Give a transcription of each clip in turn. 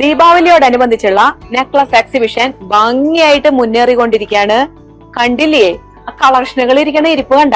ദീപാവലിയോടനുബന്ധിച്ചുള്ള necklace exhibition ഭംഗിയായിട്ട് മുന്നേറിക്കൊണ്ടിരിക്കുകയാണ്. കണ്ടില്ലേ? ആ കളക്ഷനുകൾ ഇരിക്കണ ഇരിപ്പ് കണ്ട?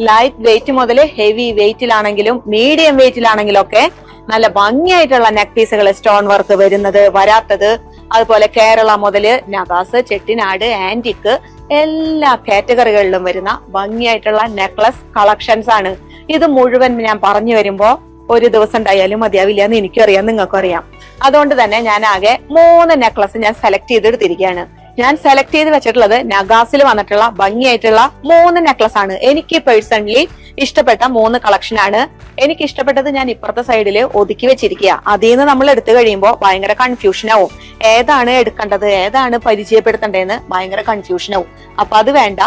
ലൈറ്റ് വെയിറ്റ് മുതൽ ഹെവി വെയിറ്റിലാണെങ്കിലും മീഡിയം വെയിറ്റിലാണെങ്കിലും ഒക്കെ നല്ല ഭംഗിയായിട്ടുള്ള നെക്ക് പീസുകൾ സ്റ്റോൺ വർക്ക് വരുന്നത് വരാത്തത്. അതുപോലെ കേരള മുതൽ നഗാസ് ചെട്ടിനാട് ആന്റിക്ക് എല്ലാ കാറ്റഗറികളിലും വരുന്ന ഭംഗിയായിട്ടുള്ള നെക്ലസ് കളക്ഷൻസ് ആണ്. ഇത് മുഴുവൻ ഞാൻ പറഞ്ഞു വരുമ്പോ ഒരു ദിവസം ഉണ്ടായാലും മതിയാവില്ല എന്ന് എനിക്കറിയാം നിങ്ങൾക്കും അറിയാം അതുകൊണ്ട് തന്നെ ഞാൻ ആകെ മൂന്ന് നെക്ലസ് ഞാൻ സെലക്ട് ചെയ്തെടുത്തിരിക്കുകയാണ്. ഞാൻ സെലക്ട് ചെയ്ത് വെച്ചിട്ടുള്ളത് നഗാസിൽ വന്നിട്ടുള്ള ഭംഗിയായിട്ടുള്ള മൂന്ന് നെക്ലസ് ആണ്. എനിക്ക് പേഴ്സണലി ഇഷ്ടപ്പെട്ട മൂന്ന് കളക്ഷൻ ആണ്. എനിക്ക് ഇഷ്ടപ്പെട്ടത് ഞാൻ ഇപ്പുറത്തെ സൈഡിൽ ഒതുക്കി വെച്ചിരിക്കുക. അതിൽ നിന്ന് നമ്മൾ എടുത്തു കഴിയുമ്പോൾ ഭയങ്കര കൺഫ്യൂഷൻ ആവും. ഏതാണ് എടുക്കേണ്ടത് ഏതാണ് പരിചയപ്പെടുത്തേണ്ടതെന്ന് ഭയങ്കര കൺഫ്യൂഷൻ ആവും. അപ്പൊ അത് വേണ്ട.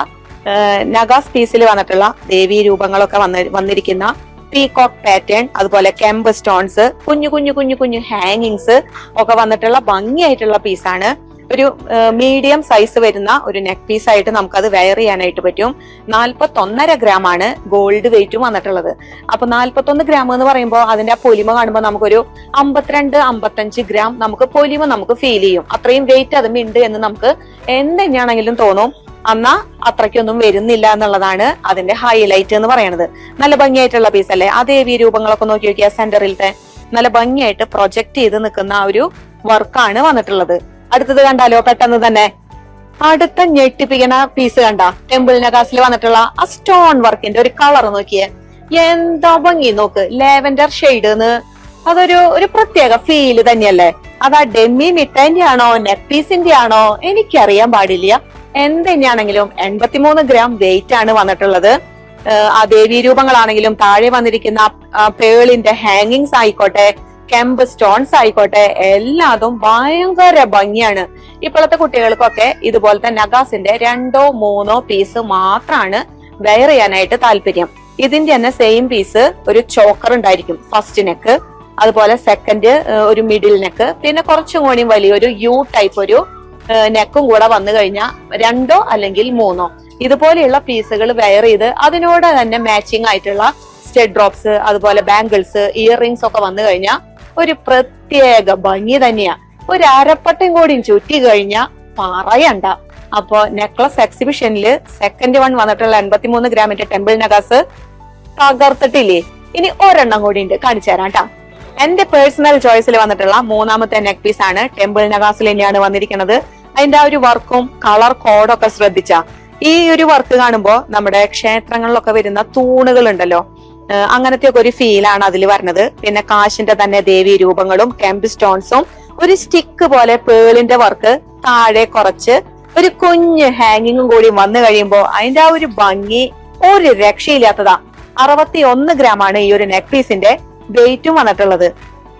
നഗാസ് പീസിൽ വന്നിട്ടുള്ള ദേവീ രൂപങ്ങളൊക്കെ വന്ന് വന്നിരിക്കുന്ന പീകോക്ക് പാറ്റേൺ അതുപോലെ കെമ്പ് സ്റ്റോൺസ് കുഞ്ഞു കുഞ്ഞു കുഞ്ഞു കുഞ്ഞു ഹാങ്ങിങ്സ് ഒക്കെ വന്നിട്ടുള്ള ഭംഗിയായിട്ടുള്ള പീസാണ് ഒരു മീഡിയം സൈസ് വരുന്ന ഒരു നെക്ക് പീസ് ആയിട്ട് നമുക്കത് വെയർ ചെയ്യാനായിട്ട് പറ്റും. നാൽപ്പത്തി ഒന്നര ഗ്രാം ആണ് ഗോൾഡ് വെയിറ്റും വന്നിട്ടുള്ളത്. അപ്പൊ നാൽപ്പത്തൊന്ന് ഗ്രാം എന്ന് പറയുമ്പോൾ അതിന്റെ ആ പൊലിമ കാണുമ്പോൾ നമുക്കൊരു അമ്പത്തിരണ്ട് അമ്പത്തഞ്ച് ഗ്രാം നമുക്ക് പൊലിമ നമുക്ക് ഫീൽ ചെയ്യും. അത്രയും വെയിറ്റ് അതും ഉണ്ട് എന്ന് നമുക്ക് എന്തെങ്ങനെയാണെങ്കിലും തോന്നും. എന്നാ അത്രയ്ക്കൊന്നും വരുന്നില്ല എന്നുള്ളതാണ് അതിന്റെ ഹൈലൈറ്റ് എന്ന് പറയുന്നത് നല്ല ഭംഗിയായിട്ടുള്ള പീസ് അല്ലേ? ആ ദേവി രൂപങ്ങളൊക്കെ നോക്കി നോക്കിയാൽ സെന്ററിലത്തെ നല്ല ഭംഗിയായിട്ട് പ്രൊജക്ട് ചെയ്ത് നിൽക്കുന്ന ആ ഒരു വർക്കാണ് വന്നിട്ടുള്ളത്. അടുത്തത് കണ്ടാലോ? പെട്ടെന്ന് തന്നെ. അടുത്ത ഞെട്ടിപ്പിക്കുന്ന പീസ് കണ്ട? ടെമ്പിളിന്റെ കാസിൽ വന്നിട്ടുള്ള ആ സ്റ്റോൺ വർക്കിന്റെ ഒരു കളർ നോക്കിയേ. എന്താ ഭംഗി നോക്ക്. ലാവൻഡർ ഷെയ്ഡ് എന്ന് അതൊരു ഒരു പ്രത്യേക ഫീൽ തന്നെയല്ലേ? അത് ഡെമ്മി മിഠായിന്റെ ആണോ നെപ്പീസിന്റെ പീസിന്റെ ആണോ എനിക്കറിയാൻ പാടില്ല. എന്തെന്നെയാണെങ്കിലും എൺപത്തിമൂന്ന് ഗ്രാം വെയിറ്റ് ആണ് വന്നിട്ടുള്ളത്. ആ ദേവീ രൂപങ്ങളാണെങ്കിലും താഴെ വന്നിരിക്കുന്ന പേളിന്റെ ഹാങ്ങിങ്സ് ആയിക്കോട്ടെ കെമ്പ് സ്റ്റോൺസ് ആയിക്കോട്ടെ എല്ലാതും ഭയങ്കര ഭംഗിയാണ്. ഇപ്പോഴത്തെ കുട്ടികൾക്കൊക്കെ ഇതുപോലത്തെ നഗാസിന്റെ രണ്ടോ മൂന്നോ പീസ് മാത്രമാണ് വെയർ ചെയ്യാനായിട്ട് താല്പര്യം. ഇതിന്റെ തന്നെ സെയിം പീസ് ഒരു ചോക്കർ ഉണ്ടായിരിക്കും ഫസ്റ്റ് നെക്ക് അതുപോലെ സെക്കൻഡ് ഒരു മിഡിൽ നെക്ക് പിന്നെ കുറച്ചും കൂടി വലിയൊരു യു ടൈപ്പ് ഒരു നെക്കും കൂടെ വന്നു കഴിഞ്ഞാൽ രണ്ടോ അല്ലെങ്കിൽ മൂന്നോ ഇതുപോലെയുള്ള പീസുകൾ വെയർ ചെയ്ത് അതിനോട് തന്നെ മാച്ചിങ് ആയിട്ടുള്ള സ്റ്റെഡ് ഡ്രോപ്സ് അതുപോലെ ബാംഗിൾസ് ഇയർ റിങ്സ് ഒക്കെ വന്നു കഴിഞ്ഞാൽ ഒരു പ്രത്യേക ഭംഗി തന്നെയാ. ഒരു അരപ്പട്ടം കൂടിയും ചുറ്റി കഴിഞ്ഞാൽ പറയണ്ട അപ്പോ നെക്ലസ് എക്സിബിഷനിൽ സെക്കൻഡ് വൺ വന്നിട്ടുള്ള എൺപത്തിമൂന്ന് ഗ്രാമിന്റെ ടെമ്പിൾ നഗാസ് തകർത്തിട്ടില്ലേ? ഇനി ഒരെണ്ണം കൂടി ഉണ്ട്. കാണിച്ചു തരാം കേട്ടാ എന്റെ പേഴ്സണൽ ചോയ്സിൽ വന്നിട്ടുള്ള മൂന്നാമത്തെ നെക്ക് പീസ് ആണ്. ടെമ്പിൾ നഗാസിൽ തന്നെയാണ് വന്നിരിക്കുന്നത്. അതിന്റെ ആ ഒരു വർക്കും കളർ കോഡും ഒക്കെ ശ്രദ്ധിച്ച. ഈ ഒരു വർക്ക് കാണുമ്പോൾ നമ്മുടെ ക്ഷേത്രങ്ങളിലൊക്കെ വരുന്ന തൂണുകൾ ഉണ്ടല്ലോ അങ്ങനത്തെ ഒക്കെ ഒരു ഫീലാണ് അതിൽ വരുന്നത്. പിന്നെ കാശിന്റെ തന്നെ ദേവി രൂപങ്ങളും കെമ്പ് സ്റ്റോൺസും ഒരു സ്റ്റിക്ക് പോലെ പേളിന്റെ വർക്ക് താഴെ കുറച്ച് ഒരു കുഞ്ഞ് ഹാങ്ങിങ്ങും കൂടി വന്നു കഴിയുമ്പോൾ അതിന്റെ ആ ഒരു ഭംഗി ഒരു രക്ഷയില്ലാത്തതാ. അറുപത്തി ഒന്ന് ഗ്രാം ആണ് ഈ ഒരു നെക്ലീസിന്റെ വെയിറ്റും വന്നിട്ടുള്ളത്.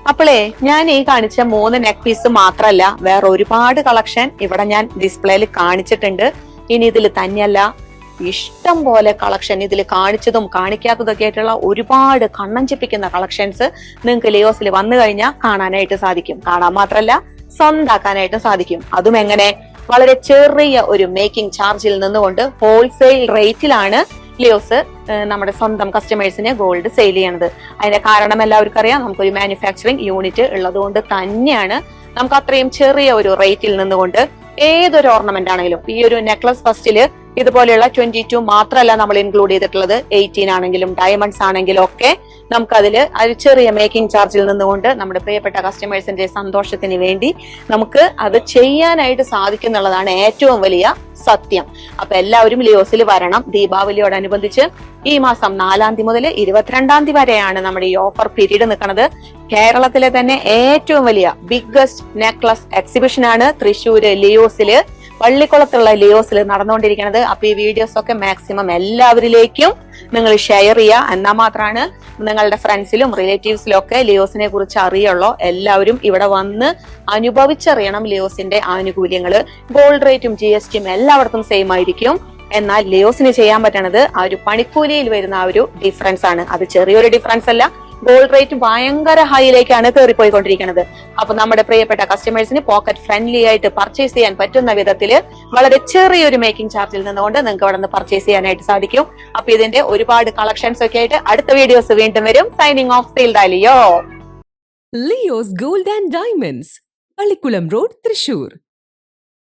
അപ്പോളേ ഞാൻ ഈ കാണിച്ച മൂന്ന് നെക്ക് പീസ് മാത്രല്ല വേറെ ഒരുപാട് കളക്ഷൻ ഇവിടെ ഞാൻ ഡിസ്പ്ലേയിൽ കാണിച്ചിട്ടുണ്ട്. ഇനി ഇതിൽ തന്നെയല്ല ഇഷ്ടം പോലെ കളക്ഷൻ ഇതിൽ കാണിച്ചതും കാണിക്കാത്തതൊക്കെ ആയിട്ടുള്ള ഒരുപാട് കണ്ണഞ്ചിപ്പിക്കുന്ന കളക്ഷൻസ് നിങ്ങൾക്ക് ലിയോസിൽ വന്നു കഴിഞ്ഞാൽ കാണാനായിട്ട് സാധിക്കും. കാണാൻ മാത്രമല്ല സ്വന്താക്കാനായിട്ട് സാധിക്കും. അതും എങ്ങനെ? വളരെ ചെറിയ ഒരു മേക്കിംഗ് ചാർജിൽ നിന്നുകൊണ്ട് ഹോൾസെയിൽ റേറ്റിലാണ് ലിയോസ് നമ്മുടെ സ്വന്തം കസ്റ്റമേഴ്സിന് ഗോൾഡ് സെയിൽ ചെയ്യണത്. അതിന്റെ കാരണം എല്ലാവർക്കും അറിയാം നമുക്കൊരു മാനുഫാക്ചറിങ് യൂണിറ്റ് ഉള്ളതുകൊണ്ട് തന്നെയാണ് നമുക്ക് അത്രയും ചെറിയ ഒരു റേറ്റിൽ നിന്നുകൊണ്ട് ഏതൊരു ഓർണമെന്റ് ആണെങ്കിലും ഈ ഒരു നെക്ലസ് ഫസ്റ്റിൽ ഇതുപോലെയുള്ള ട്വന്റി ടു മാത്രമല്ല നമ്മൾ ഇൻക്ലൂഡ് ചെയ്തിട്ടുള്ളത്. എയ്റ്റീൻ ആണെങ്കിലും ഡയമണ്ട്സ് ആണെങ്കിലും ഒക്കെ നമുക്കതിൽ ഒരു ചെറിയ മേക്കിംഗ് ചാർജിൽ നിന്നുകൊണ്ട് നമ്മുടെ പ്രിയപ്പെട്ട കസ്റ്റമേഴ്സിന്റെ സന്തോഷത്തിന് വേണ്ടി നമുക്ക് അത് ചെയ്യാനായിട്ട് സാധിക്കുന്നുള്ളതാണ് ഏറ്റവും വലിയ സത്യം. അപ്പൊ എല്ലാവരും ലിയോസിൽ വരണം. ദീപാവലിയോടനുബന്ധിച്ച് ഈ മാസം നാലാം തീയതി മുതൽ ഇരുപത്തിരണ്ടാം തീയതി വരെയാണ് നമ്മുടെ ഈ ഓഫർ പീരീഡ് നിൽക്കുന്നത്. കേരളത്തിലെ തന്നെ ഏറ്റവും വലിയ ബിഗ്ഗസ്റ്റ് നെക്ലസ് എക്സിബിഷൻ ആണ് തൃശ്ശൂര് ലിയോസിൽ പള്ളിക്കുളത്തുള്ള ലിയോസിൽ നടന്നുകൊണ്ടിരിക്കുന്നത്. അപ്പൊ ഈ വീഡിയോസ് ഒക്കെ മാക്സിമം എല്ലാവരിലേക്കും നിങ്ങൾ ഷെയർ ചെയ്യുക. എന്നാൽ മാത്രമാണ് നിങ്ങളുടെ ഫ്രണ്ട്സിലും റിലേറ്റീവ്സിലും ഒക്കെ ലിയോസിനെ കുറിച്ച് അറിയുള്ളൂ. എല്ലാവരും ഇവിടെ വന്ന് അനുഭവിച്ചറിയണം ലിയോസിന്റെ ആനുകൂല്യങ്ങൾ. ഗോൾഡ് റേറ്റും ജി എസ് ടിയും എല്ലായിടത്തും സെയിം ആയിരിക്കും. എന്നാൽ ലിയോസിന് ചെയ്യാൻ പറ്റണത് ആ ഒരു പണിക്കൂലിയിൽ വരുന്ന ആ ഒരു ഡിഫറൻസ് ആണ്. അത് ചെറിയൊരു ഡിഫറൻസ് അല്ല. ഗോൾഡ് റേറ്റ് ഭയങ്കര ഹൈയിലേക്കാണ് കയറിപ്പോയിക്കൊണ്ടിരിക്കുന്നത് അപ്പൊ നമ്മുടെ പ്രിയപ്പെട്ട കസ്റ്റമേഴ്സിന് പോക്കറ്റ് ഫ്രണ്ട്ലി ആയിട്ട് പർച്ചേസ് ചെയ്യാൻ പറ്റുന്ന വിധത്തിൽ വളരെ ചെറിയൊരു മേക്കിംഗ് ചാർജിൽ നിന്നുകൊണ്ട് നിങ്ങൾക്ക് അവിടെ നിന്ന് പർച്ചേസ് ചെയ്യാനായിട്ട് സാധിക്കും. അപ്പൊ ഇതിന്റെ ഒരുപാട് കളക്ഷൻസ് ഒക്കെ ആയിട്ട് അടുത്ത വീഡിയോസ് വീണ്ടും വരും. സൈനിങ് ഓഫ് സെയിൽ ഡാലിയോ Leo's gold and diamonds Pallikulam road Thrissur